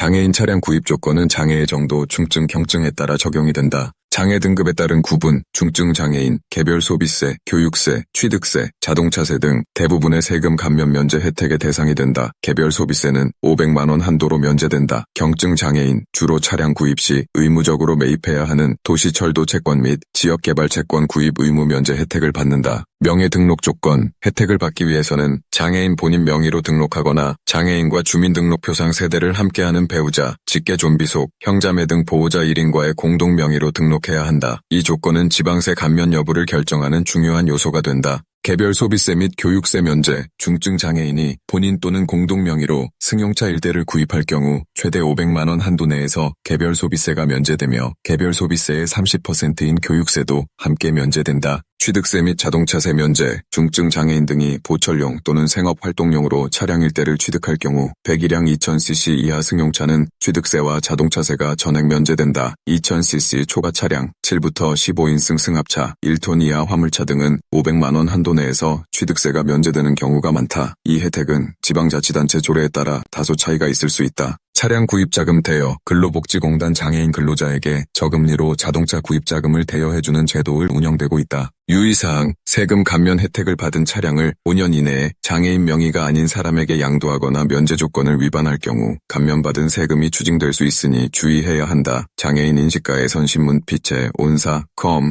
장애인 차량 구입 조건은 장애의 정도, 중증, 경증에 따라 적용이 된다. 장애 등급에 따른 구분, 중증 장애인, 개별 소비세, 교육세, 취득세, 자동차세 등 대부분의 세금 감면 면제 혜택의 대상이 된다. 개별 소비세는 500만원 한도로 면제된다. 경증 장애인, 주로 차량 구입 시 의무적으로 매입해야 하는 도시철도 채권 및 지역개발 채권 구입 의무 면제 혜택을 받는다. 명예 등록 조건, 혜택을 받기 위해서는 장애인 본인 명의로 등록하거나 장애인과 주민등록표상 세대를 함께하는 배우자, 직계 좀비속, 형자매 등 보호자 1인과의 공동 명의로 등록해야 한다. 이 조건은 지방세 감면 여부를 결정하는 중요한 요소가 된다. 개별 소비세 및 교육세 면제, 중증 장애인이 본인 또는 공동 명의로 승용차 일대를 구입할 경우 최대 500만원 한도 내에서 개별 소비세가 면제되며 개별 소비세의 30%인 교육세도 함께 면제된다. 취득세 및 자동차세 면제, 중증 장애인 등이 보철용 또는 생업활동용으로 차량 일 대를 취득할 경우 100일량 2000cc 이하 승용차는 취득세와 자동차세가 전액 면제된다. 2000cc 초과 차량, 7부터 15인승 승합차, 1톤 이하 화물차 등은 500만원 한도 내에서 취득세가 면제되는 경우가 많다. 이 혜택은 지방자치단체 조례에 따라 다소 차이가 있을 수 있다. 차량 구입 자금 대여, 근로복지공단 장애인 근로자에게 저금리로 자동차 구입 자금을 대여해주는 제도를 운영되고 있다. 유의사항, 세금 감면 혜택을 받은 차량을 5년 이내에 장애인 명의가 아닌 사람에게 양도하거나 면제 조건을 위반할 경우 감면받은 세금이 추징될 수 있으니 주의해야 한다. 장애인 인식가의 선신문 피체, 온사, 컴,